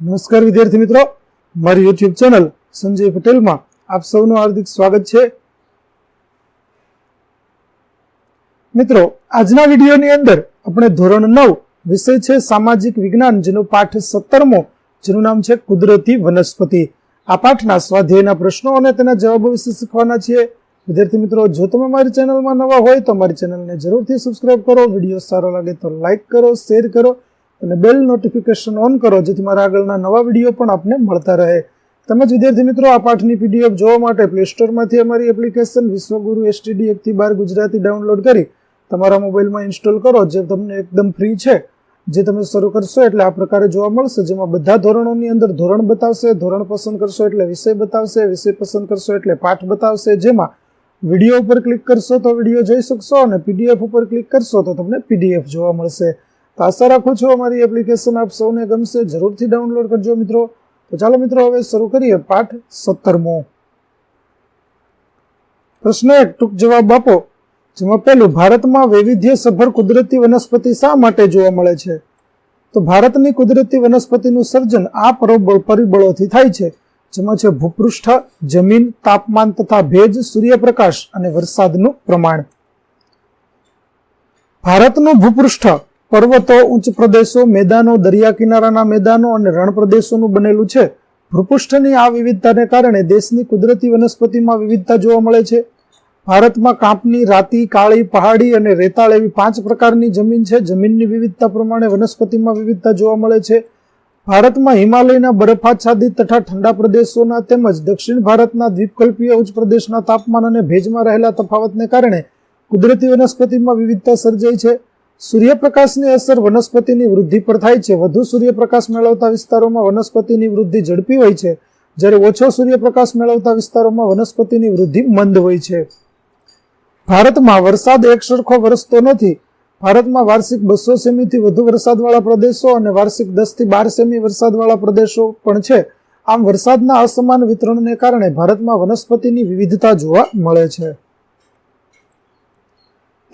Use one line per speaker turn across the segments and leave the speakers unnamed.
નમસ્કાર વિદ્યાર્થી મિત્રો. મારી યુટ્યુબ ચેનલ સંજય પટેલમાં આપ સૌનું હાર્દિક સ્વાગત છે. મિત્રો, આજના વિડીયોની અંદર આપણે ધોરણ નવ વિષય છે સામાજિક વિજ્ઞાન, જેનો પાઠ સત્તરમો, જેનું નામ છે કુદરતી વનસ્પતિ. આ પાઠના સ્વાધ્યાયના પ્રશ્નો અને તેના જવાબો વિશે શીખવાના છીએ. વિદ્યાર્થી મિત્રો, જો તમે મારી ચેનલમાં નવા હોય તો મારી ચેનલને જરૂરથી સબસ્ક્રાઇબ કરો. વીડિયો સારો લાગે તો લાઈક કરો શેર કરો. અને બેલ નોટિફિકેશન ઓન કરો, જેથી મારા આગળના નવા વીડિયો પણ આપને મળતા રહે. તેમજ વિદ્યાર્થી મિત્રો, આ પાઠની પીડીએફ જોવા માટે પ્લે સ્ટોરમાંથી અમારી એપ્લિકેશન વિશ્વગુરુ એસટીડી એકથી બાર ગુજરાતી ડાઉનલોડ કરી તમારા મોબાઈલમાં ઇન્સ્ટોલ કરો, જે તમને એકદમ ફ્રી છે, જે તમે શરૂ કરશો એટલે આ પ્રકારે જોવા મળશે. જેમાં બધા ધોરણોની અંદર ધોરણ બતાવશે, ધોરણ પસંદ કરશો એટલે વિષય બતાવશે, વિષય પસંદ કરશો એટલે પાઠ બતાવશે. જેમાં વીડિયો ઉપર ક્લિક કરશો તો વીડિયો જોઈ શકશો અને પીડીએફ ઉપર ક્લિક કરશો તો તમને પીડીએફ જોવા મળશે. તો આશા રાખું છું અમારી એપ્લિકેશન આપ સૌને ગમશે. જરૂરથી ડાઉનલોડ કરજો મિત્રો. તો ચાલો મિત્રો હવે શરૂ કરીએ પાઠ સત્તરમો. પ્રશ્ન એક, ટૂંક જવાબ આપો. જેમાં પહેલું, ભારતમાં વૈવિધ્યસભર કુદરતી વનસ્પતિ શા માટે જોવા મળે છે? તો ભારતની કુદરતી વનસ્પતિનું સર્જન આ પરોબળ પરિબળોથી થાય છે. જેમાં છે ભૂપૃષ્ઠ, જમીન, તાપમાન તથા ભેજ, સૂર્યપ્રકાશ અને વરસાદનું પ્રમાણ. ભારતનું ભૂપૃષ્ઠ પર્વતો, ઉચ્ચ પ્રદેશો, મેદાનો, દરિયા કિનારાના મેદાનો અને રણ પ્રદેશોનું બનેલું છે. ભૂપૃષ્ઠની આ વિવિધતાને કારણે દેશની કુદરતી વનસ્પતિમાં વિવિધતા જોવા મળે છે. ભારતમાં કાંપની રાતી, કાળી પહાડી અને રેતાળ એવી પાંચ પ્રકારની જમીન છે. જમીનની વિવિધતા પ્રમાણે વનસ્પતિમાં વિવિધતા જોવા મળે છે. ભારતમાં હિમાલયના બરફાચ્છાદિત તથા ઠંડા પ્રદેશોના તેમજ દક્ષિણ ભારતના દ્વીપકલ્પીય ઉચ્ચ પ્રદેશના તાપમાન અને ભેજમાં રહેલા તફાવતને કારણે કુદરતી વનસ્પતિમાં વિવિધતા સર્જાઈ છે. સૂર્યપ્રકાશની અસર વનસ્પતિની વૃદ્ધિ પર થાય છે. વધુ સૂર્યપ્રકાશ મેળવતા વિસ્તારોમાં વનસ્પતિની વૃદ્ધિ ઝડપી હોય છે. જ્યારે ઓછો સૂર્યપ્રકાશ મેળવતા વિસ્તારોમાં વનસ્પતિની વૃદ્ધિ મંદ હોય છે. ભારતમાં વરસાદ એક સરખો વરસતો નથી. ભારતમાં વાર્ષિક બસો સેમીથી વધુ વરસાદવાળા પ્રદેશો અને વાર્ષિક દસથી બાર સેમી વરસાદવાળા પ્રદેશો પણ છે. આમ વરસાદના અસમાન વિતરણને કારણે ભારતમાં વનસ્પતિની વિવિધતા જોવા મળે છે.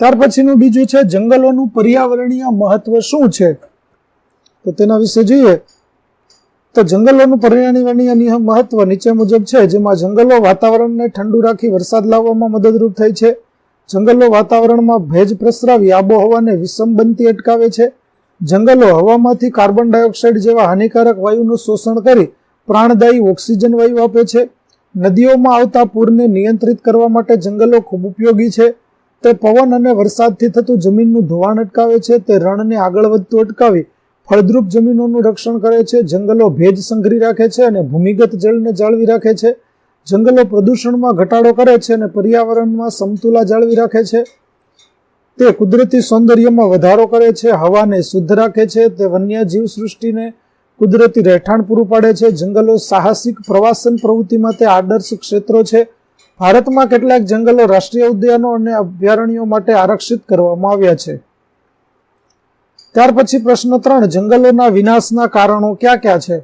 ત્યાર પછીનું બીજું છે, જંગલોનું પર્યાવરણીય મહત્વ શું છે? તો તેના વિશે જોઈએ. તો જંગલોનું પર્યાવરણીય મહત્વ નીચે મુજબ છે, જેમાં જંગલો વાતાવરણને ઠંડુ રાખી વરસાદ લાવવામાં મદદરૂપ થાય છે. જંગલો વાતાવરણમાં ભેજ પ્રસરાવી આબોહવાને વિષમ બનતી અટકાવે છે. જંગલો હવામાંથી કાર્બન ડાયોક્સાઇડ જેવા હાનિકારક વાયુનું શોષણ કરી પ્રાણદાયી ઓક્સિજન વાયુ આપે છે. નદીઓમાં આવતા પૂરને નિયંત્રિત કરવા માટે જંગલો ખૂબ ઉપયોગી છે. તે પવન અને વરસાદથી થતું જમીનનું ધોવાણ અટકાવે છે, તે રણને આગળ વધતું અટકાવી ફળદ્રુપ જમીનોનું રક્ષણ કરે છે, જંગલો ભેજ સંઘરી રાખે છે અને ભૂમિગત જળને જાળવી રાખે છે. જંગલો પ્રદૂષણમાં ઘટાડો કરે છે અને પર્યાવરણમાં સમતુલા જાળવી રાખે છે. તે કુદરતી સૌંદર્યમાં વધારો કરે છે, હવાને શુદ્ધ રાખે છે, તે વન્ય જીવ સૃષ્ટિને કુદરતી રહેઠાણ પૂરું પાડે છે. જંગલો સાહસિક પ્રવાસન પ્રવૃત્તિ માટે આદર્શ ક્ષેત્રો છે. ભારતમાં કેટલાક જંગલો રાષ્ટ્રીય ઉદ્યાનો અને અભયારણ્યો માટે આરક્ષિત કરવામાં આવ્યા છે. ત્યાર પછી પ્રશ્ન ત્રણ, જંગલોના વિનાશના કારણો ક્યાં ક્યાં છે?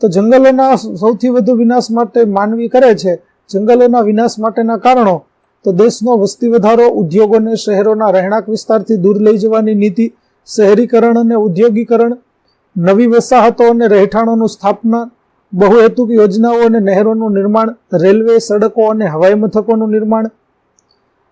તો જંગલોના સૌથી વધુ વિનાશ માટે માનવી કરે છે. જંગલોના વિનાશ માટેના કારણો, તો દેશનો વસ્તી વધારો ઉદ્યોગોને શહેરોના રહેણાંક વિસ્તારથી દૂર લઈ જવાની નીતિ, શહેરીકરણ અને ઉદ્યોગીકરણ, નવી વસાહતો અને રહેઠાણોનું સ્થાપના બહુહેતુક યોજનાઓ અને નહેરોનું નિર્માણ, રેલવે સડકો અને હવાઈ મથકોનું નિર્માણ,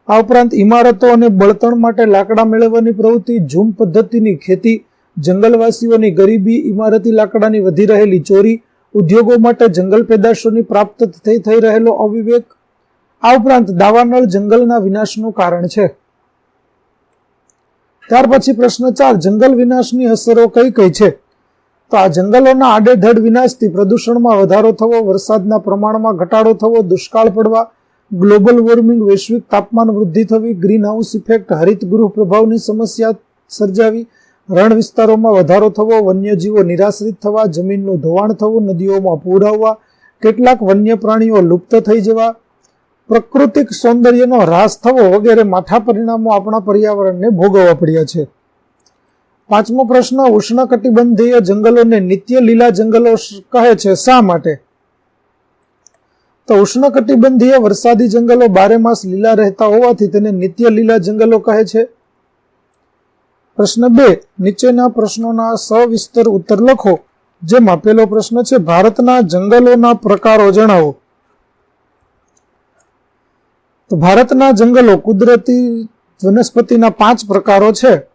આ ઉપરાંત ઇમારતો અને બળતણ માટે લાકડા મેળવવાની પ્રવૃત્તિ, ઝૂમ પદ્ધતિની ખેતી, જંગલવાસીઓની ગરીબી, ઇમારતી લાકડાની વધી રહેલી ચોરી, ઉદ્યોગો માટે જંગલ પેદાશોની પ્રાપ્ત થઈ થઈ રહેલો અવિવેક, આ ઉપરાંત દાવાનળ જંગલના વિનાશનું કારણ છે. ત્યાર પછી પ્રશ્ન ચાર, જંગલ વિનાશની અસરો કઈ કઈ છે? તો આ જંગલોના આડેધડ વિનાશથી પ્રદૂષણમાં વધારો થવો, વરસાદના પ્રમાણમાં ઘટાડો થવો, દુષ્કાળ પડવા, ગ્લોબલ વોર્મિંગ, વૈશ્વિક તાપમાન વૃદ્ધિ થવી ગ્રીન હાઉસ ઇફેક્ટ હરિતગૃહ પ્રભાવની સમસ્યા સર્જાવી, રણ વિસ્તારોમાં વધારો થવો, વન્યજીવો નિરાશ્રિત થવા, જમીનનું ધોવાણ થવું, નદીઓમાં પૂર આવવા, કેટલાક વન્ય પ્રાણીઓ લુપ્ત થઈ જવા, પ્રાકૃતિક સૌંદર્યનો હ્રાસ થવો વગેરે માઠા પરિણામો આપણા પર્યાવરણને ભોગવવા પડ્યા છે. પાંચમો પ્રશ્ન, ઉષ્ણકટિબંધીય જંગલોને નિત્ય લીલા જંગલો કહે છે, શા માટે? તો ઉષ્ણકટિબંધીય વરસાદી જંગલો બારે માસ લીલા રહેતા હોવાથી તેને નિત્ય લીલા જંગલો કહે છે. પ્રશ્ન બે, નીચેના પ્રશ્નોના સવિસ્તર ઉત્તર લખો, જેમાં પેલો પ્રશ્ન છે, ભારતના જંગલોના પ્રકારો જણાવો. તો ભારતના જંગલો કુદરતી વનસ્પતિના પાંચ પ્રકારો છે.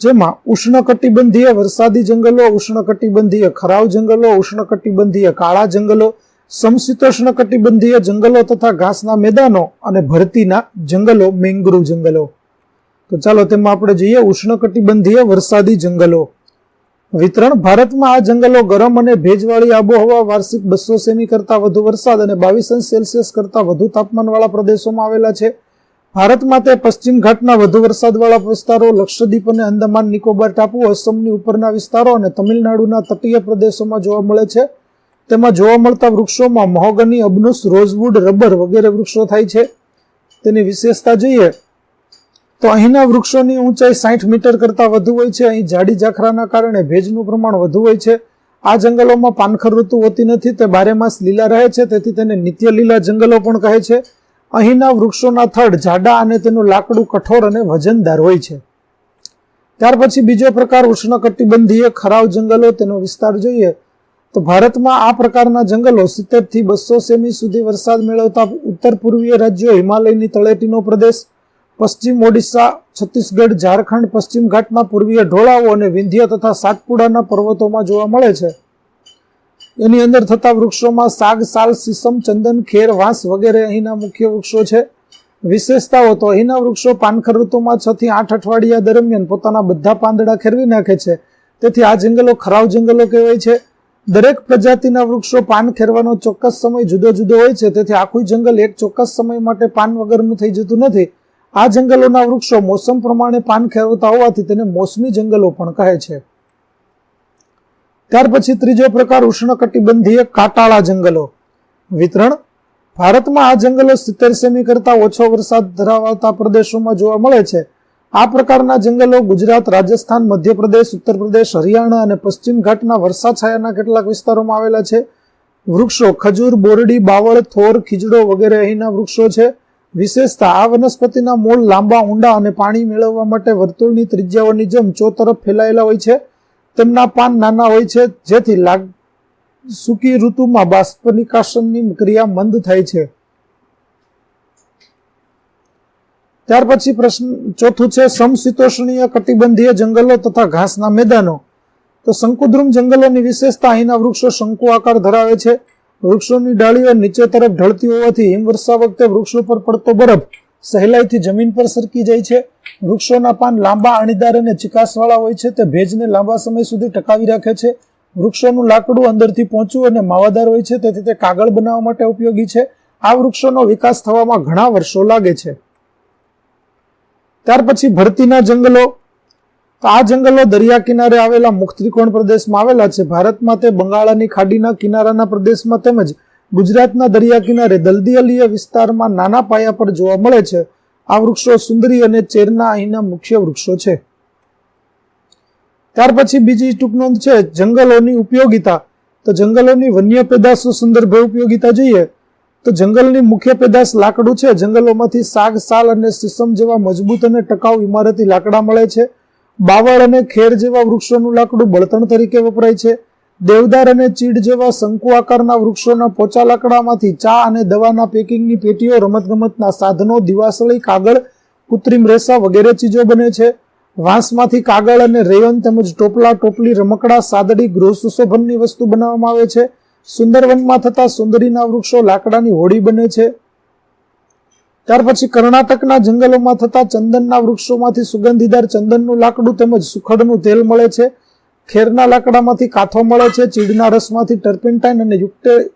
જેમાં ઉષ્ણકટિબંધીય વરસાદી જંગલો, ઉષ્ણકટિબંધીય ખરાવ જંગલો, ઉષ્ણકટિબંધીય કાળા જંગલો સમશીતોષ્ણ કટિબંધીય જંગલો તથા ઘાસના મેદાનો અને ભરતીના જંગલો, મેંગ્રુવ જંગલો. તો ચાલો તેમાં આપણે જોઈએ, ઉષ્ણકટિબંધીય વરસાદી જંગલો. વિતરણ, ભારતમાં આ જંગલો ગરમ અને ભેજવાળી આબોહવા, વાર્ષિક બસો સેમી કરતાં વધુ વરસાદ અને બાવીસ અંશ સેલ્સિયસ કરતાં વધુ તાપમાનવાળા પ્રદેશોમાં આવેલા છે. ભારતમાં તે પશ્ચિમ ઘાટના વધુ વરસાદવાળા વિસ્તારો, લક્ષદ્વીપ અને અંદમાન, નિકોબાર ટાપુ, અસમની ઉપરના વિસ્તારો અને તમિલનાડુના તટીય પ્રદેશોમાં જોવા મળે છે. તેમાં જોવા મળતા વૃક્ષોમાં મહોગની, અબનુસ, રોઝવુડ, રબર વગેરે વૃક્ષો થાય છે. તેની વિશેષતા જોઈએ તો અહીંના વૃક્ષોની ઊંચાઈ સાઠ મીટર કરતાં વધુ હોય છે. અહીં જાડી ઝાખરાના કારણે ભેજનું પ્રમાણ વધુ હોય છે. આ જંગલોમાં પાનખર ઋતુ હોતી નથી. તે બારેમાસ લીલા રહે છે. તેથી તેને નિત્ય લીલા જંગલો પણ કહે છે. અહીંના વૃક્ષોના થડ જાડા અને તેનું લાકડું કઠોર અને વજનદાર હોય છે. ત્યાર પછી બીજો પ્રકાર ઉષ્ણકટિબંધીય ખરાવ જંગલો તેનો વિસ્તાર જોઈએ તો ભારતમાં આ પ્રકારના જંગલો સિત્તેરથી બસો સેમી સુધી વરસાદ મેળવતા ઉત્તર પૂર્વીય રાજ્યો હિમાલયની તળેટીનો પ્રદેશ, પશ્ચિમ ઓડિશા, છત્તીસગઢ, ઝારખંડ, પશ્ચિમ ઘાટના પૂર્વીય ઢોળાવો અને વિંધ્ય તથા સાતપુડાના પર્વતોમાં જોવા મળે છે. એની અંદર થતા વૃક્ષોમાં સાગ, સાલ સીસમ ચંદન, ખેર, વાંસ વગેરે અહીંના મુખ્ય વૃક્ષો છે. વિશેષતાઓ તો અહીંના વૃક્ષો પાનખર ઋતુમાં છ થી આઠ અઠવાડિયા દરમિયાન પોતાના બધા પાંદડા ખેરવી નાખે છે. તેથી આ જંગલો ખરાવ જંગલો કહેવાય છે. દરેક પ્રજાતિના વૃક્ષો પાન ખેરવાનો ચોક્કસ સમય જુદો જુદો હોય છે. તેથી આખું જંગલ એક ચોક્કસ સમય માટે પાન વગરનું થઈ જતું નથી. આ જંગલોના વૃક્ષો મોસમ પ્રમાણે પાન ખેરવતા હોવાથી તેને મોસમી જંગલો પણ કહે છે. ત્યાર પછી ત્રીજો પ્રકાર ઉષ્ણકટિબંધીય કાટાળા જંગલો. વિતરણ. ભારતમાં આ જંગલો સિત્તેર સેમી કરતા ઓછો વરસાદ ધરાવતા પ્રદેશોમાં જોવા મળે છે. આ પ્રકારના જંગલો ગુજરાત, રાજસ્થાન, મધ્યપ્રદેશ ઉત્તર પ્રદેશ હરિયાણા અને પશ્ચિમ ઘાટના વરસાદ છાયાના કેટલાક વિસ્તારોમાં આવેલા છે. વૃક્ષો, ખજૂર, બોરડી, બાવળ, થોર, ખીજડો વગેરે અહીંના વૃક્ષો છે. વિશેષતા, આ વનસ્પતિના મૂળ લાંબા, ઊંડા અને પાણી મેળવવા માટે વર્તુળની ત્રિજ્યાઓની જેમ ચો તરફ ફેલાયેલા હોય છે. તેમના પાન નાના હોય છે, જેથી લાગ, સૂકી ઋતુમાં બાષ્પ ક્રિયા મંદ થાય છે. ત્યાર પછી પ્રશ્ન ચોથું છે, સમશીતોષ્ણીય કટિબંધીય જંગલો તથા ઘાસના મેદાનો. તો શંકુદ્રુમ જંગલોની વિશેષતા અહીંના વૃક્ષો શંકુ આકાર ધરાવે છે. વૃક્ષોની ડાળીઓ નીચે તરફ ઢળતી હોવાથી હિમવર્ષા વખતે વૃક્ષો પર પડતો બરફ સહેલાઈથી જમીન પર સરકી જાય છે. વૃક્ષોના પાન લાંબા અણીદાર અને ચિકાસવાળા હોય છે તે ભેજને લાંબા સમય સુધી ટકાવી રાખે છે. વૃક્ષોનું લાકડું અંદરથી પહોંચવું અને માવાદાર હોય છે તેથી તે કાગળ બનાવવા માટે ઉપયોગી છે. આ વૃક્ષોનો વિકાસ થવામાં ઘણા વર્ષો લાગે છે. ત્યાર પછી ભરતીના જંગલો. તો આ જંગલો દરિયા કિનારે આવેલા મુખ ત્રિકોણ પ્રદેશમાં આવેલા છે. ભારતમાં તે બંગાળાની ખાડીના કિનારાના પ્રદેશમાં તેમજ ગુજરાતના દરિયા કિનારે દલદિયલીય વિસ્તારમાં નાના પાયા પર જોવા મળે છે. આ વૃક્ષો સુંદરી અને ચેરના અહીંના મુખ્ય વૃક્ષો છે. ત્યાર પછી બીજી ટૂંકનોંધ છે, જંગલોની ઉપયોગિતા. તો જંગલોની વન્ય પેદાશો સંદર્ભે ઉપયોગિતા જોઈએ. તો જંગલની મુખ્ય પેદાશ લાકડું છે. જંગલોમાંથી સાગ, સાલ અને સીસમ જેવા મજબૂત અને ટકાઉ ઇમારતી લાકડા મળે છે. બાવળ અને ખેર જેવા વૃક્ષોનું લાકડું બળતણ તરીકે વપરાય છે. દેવદાર અને ચીડ જેવા શંકુ આકારના વૃક્ષોના પોચા લાકડામાંથી ચા અને દવાના પેકિંગની પેટીઓ રમતગમતના સાધનો, દિવાસળી, કાગળ, કૃત્રિમ રેસા વગેરે ચીજો બને છે. વાંસમાંથી કાગળ અને રેયન તેમજ ટોપલા, ટોપલી, રમકડા, સાદડી, ગૃહ સુશોભનની વસ્તુ બનાવવામાં આવે છે. સુંદરવનમાં થતા સુંદરીના વૃક્ષો લાકડાની હોડી બને છે. ત્યાર પછી કર્ણાટકના જંગલોમાં થતા ચંદનના વૃક્ષોમાંથી સુગંધીદાર ચંદનનું લાકડું તેમજ સુખડનું તેલ મળે છે. ખેરના લાકડામાંથી કાથો મળે છે, ચીડના રસમાંથી ટર્પેન્ટાઇન અને યુક્ટે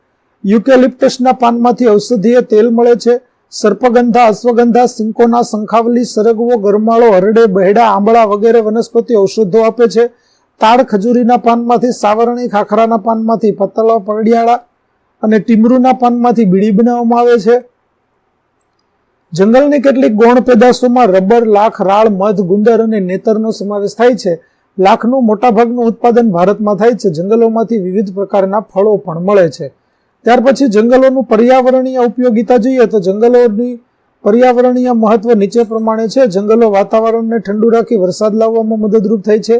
યુકેલિપ્ટસના પાનમાંથી ઔષધીય તેલ મળે છે. સર્પગંધા, અશ્વગંધા, સિંકોના શંખાવલી, સરગવો, ગરમાળો, હરડે, બહેડા, આંબળા વગેરે વનસ્પતિ ઔષધો આપે છે. તાળ ખજૂરીના પાનમાંથી, સાવરણી ખાખરાના પાનમાંથી પતળા પરડિયાળા અને ટીમરૂના પાનમાંથી બીડી બનાવવામાં આવે છે. જંગલની કેટલીક ગૌણ પેદાશોમાં રબર, લાખ, રાળ, મધ, ગુંદર અને નેતરનો સમાવેશ થાય છે. લાખનું મોટાભાગનું ઉત્પાદન ભારતમાં થાય છે. જંગલોમાંથી વિવિધ પ્રકારના ફળો પણ મળે છે. ત્યાર પછી જંગલોનું પર્યાવરણીય ઉપયોગિતા જોઈએ તો જંગલોની પર્યાવરણીય મહત્વ નીચે પ્રમાણે છે. જંગલો વાતાવરણને ઠંડુ રાખી વરસાદ લાવવામાં મદદરૂપ થાય છે.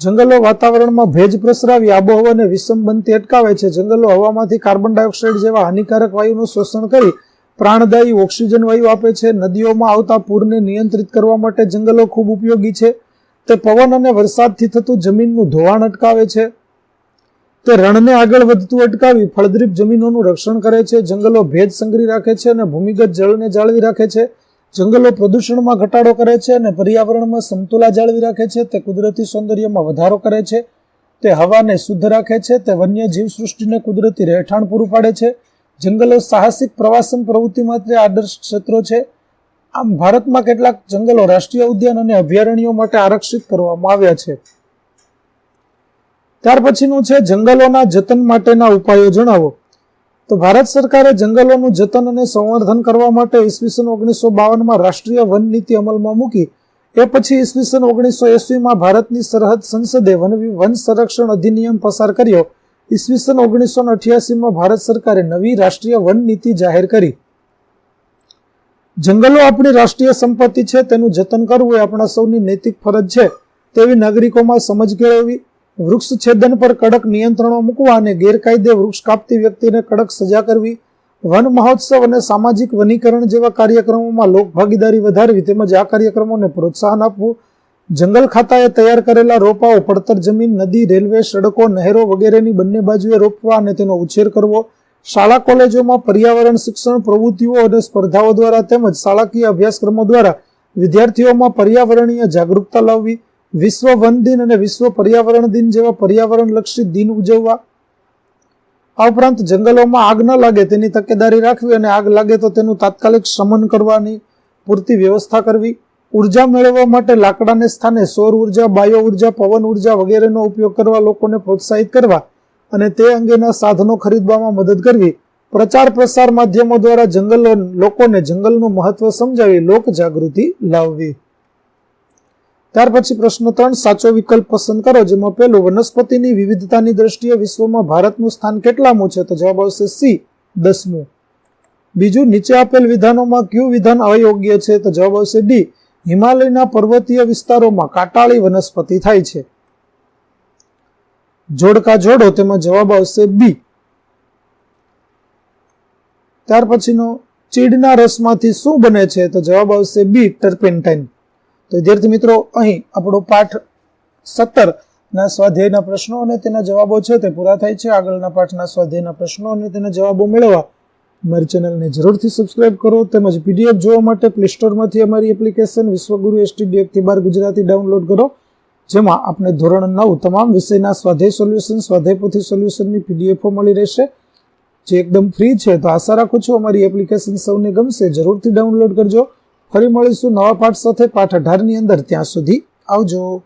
જંગલો વાતાવરણમાં ભેજ પ્રસરાવી આબોહવાને વિષમ બનતી અટકાવે છે. જંગલો હવામાંથી કાર્બન ડાયોક્સાઇડ જેવા હાનિકારક વાયુનું શોષણ કરી પ્રાણદાયી ઓક્સિજન વાયુ આપે છે. નદીઓમાં આવતા પૂરને નિયંત્રિત કરવા માટે જંગલો ખૂબ ઉપયોગી છે. તે પવન અને વરસાદથી થતું જમીનનું ધોવાણ અટકાવે છે. તે રણને આગળ વધતું અટકાવી ફળદ્રીપ જમીનોનું રક્ષણ કરે છે. જંગલો ભેજ સંગ્રહી રાખે છે અને ભૂમિગત જળને જાળવી રાખે છે. જંગલો પ્રદૂષણમાં ઘટાડો કરે છે અને પર્યાવરણમાં સમતુલા જાળવી રાખે છે. તે કુદરતી સૌંદર્યમાં વધારો કરે છે. તે હવાને શુદ્ધ રાખે છે. તે વન્ય જીવ સૃષ્ટિને કુદરતી રહેઠાણ પૂરું પાડે છે. જંગલો સાહસિક પ્રવાસન પ્રવૃત્તિ માટે આદર્શ ક્ષેત્રો છે. આમ ભારતમાં કેટલાક જંગલો રાષ્ટ્રીય ઉદ્યાન અને અભયારણ્યો માટે આરક્ષિત કરવામાં આવ્યા છે. ત્યાર પછીનું છે જંગલોના જતન માટેના ઉપાયો જણાવો. તો ભારત સરકારે જંગલોનું જતન અને સંવર્ધન કરવા માટે ઈસવીસન ઓગણીસો બાવનમાં રાષ્ટ્રીય વન નીતિ અમલમાં મૂકી. એ પછી ઈસવીસન ઓગણીસો એસવીમાં ભારતની સરહદ સંસદે વન વન સંરક્ષણ અધિનિયમ પસાર કર્યો. ઈસવીસન ઓગણીસો અઠ્યાસીમાં ભારત સરકારે નવી રાષ્ટ્રીય વન નીતિ જાહેર કરી. જંગલો આપણી રાષ્ટ્રીય સંપત્તિ છે, તેનું જતન કરવું એ આપણા સૌની નૈતિક ફરજ છે. તેવી નાગરિકોમાં સમજ કેળવવી, વૃક્ષ છેદન પર કડક નિયંત્રણો મૂકવા અને ગેરકાયદે વૃક્ષ કાપતી વ્યક્તિને કડક સજા કરવી, વન મહોત્સવ અને સામાજિક વનીકરણ જેવા કાર્યક્રમોમાં લોકભાગીદારી વધારવી તેમજ આ કાર્યક્રમોને પ્રોત્સાહન આપવું, જંગલ ખાતાએ તૈયાર કરેલા રોપાઓ, પડતર જમીન, નદી, રેલવે, સડકો, નહેરો વગેરેની બંને બાજુએ રોપવા અને તેનો ઉછેર કરવો શાળા કોલેજોમાં પર્યાવરણ શિક્ષણ, પ્રવૃત્તિઓ અને સ્પર્ધાઓ દ્વારા તેમજ શાળાકીય અભ્યાસક્રમો દ્વારા વિદ્યાર્થીઓમાં પર્યાવરણીય જાગૃતતા લાવવી, વિશ્વ વન દિન અને વિશ્વ પર્યાવરણ દિન જેવા પર્યાવરણ લક્ષી દિન ઉજવવા. આ ઉપરાંત જંગલોમાં આગ ન લાગે તેની તકેદારી રાખવી અને આગ લાગે તો તેનું તાત્કાલિક શમન કરવાની પૂરતી વ્યવસ્થા કરવી. ઊર્જા મેળવવા માટે લાકડાને સ્થાને સૌર ઊર્જા, બાયો ઊર્જા, પવન ઊર્જા વગેરેનો ઉપયોગ કરવા લોકોને પ્રોત્સાહિત કરવા. અને તે અંગેના સાધનો ખરીદવામાં મદદ કરવી. પ્રચાર પ્રસાર માધ્યમો દ્વારા જંગલો લોકોને જંગલનું મહત્વ સમજાવી લોક જાગૃતિ લાવવી. ત્યાર પછી પ્રશ્ન ત્રણ, સાચો વિકલ્પ પસંદ કરો, જેમાં પહેલું, વનસ્પતિની વિવિધતાની દ્રષ્ટિએ વિશ્વમાં ભારતનું સ્થાન કેટલામું છે? તો જવાબ આવશે સી, દસમું. બીજું, નીચે આપેલ વિધાનોમાં કયું વિધાન અયોગ્ય છે? તો જવાબ આવશે ડી, હિમાલયના પર્વતીય વિસ્તારોમાં કાટાળી વનસ્પતિ થાય છે. જોડકા જોડો તેમાં જવાબ આવશે બી. ત્યાર પછીનો ચીડના રસમાંથી શું બને છે તો જવાબ આવશે બી, ટર્પેન્ટાઇન. તો વિદ્યાર્થી મિત્રો, અહીં આપણો પાઠ સત્તર ના સ્વાધ્યાયના પ્રશ્નો અને તેના જવાબો છે તે પૂરા થાય છે. આગળના પાઠના સ્વાધ્યાયના પ્રશ્નો અને તેના જવાબો મેળવવા મારી ચેનલને જરૂરથી સબસ્ક્રાઇબ કરો તેમજ પીડીએફ જોવા માટે પ્લે સ્ટોરમાંથી અમારી એપ્લિકેશન વિશ્વગુરુ એસટીડી એકથી બાર ગુજરાતી ડાઉનલોડ કરો. જેમાં આપણે ધોરણ નવ તમામ વિષયના સ્વાધ્યાય સોલ્યુશન સ્વાધ્યાય પોથી સોલ્યુશનની પીડીએફો મળી રહેશે. જે એકદમ ફ્રી છે, તો આશા રાખું છું અમારી એપ્લિકેશન સૌને ગમશે. જરૂરથી ડાઉનલોડ કરજો. ફરી મળીશું નવા પાઠ સાથે. પાઠ અઢારની અંદર. ત્યાં સુધી આવજો.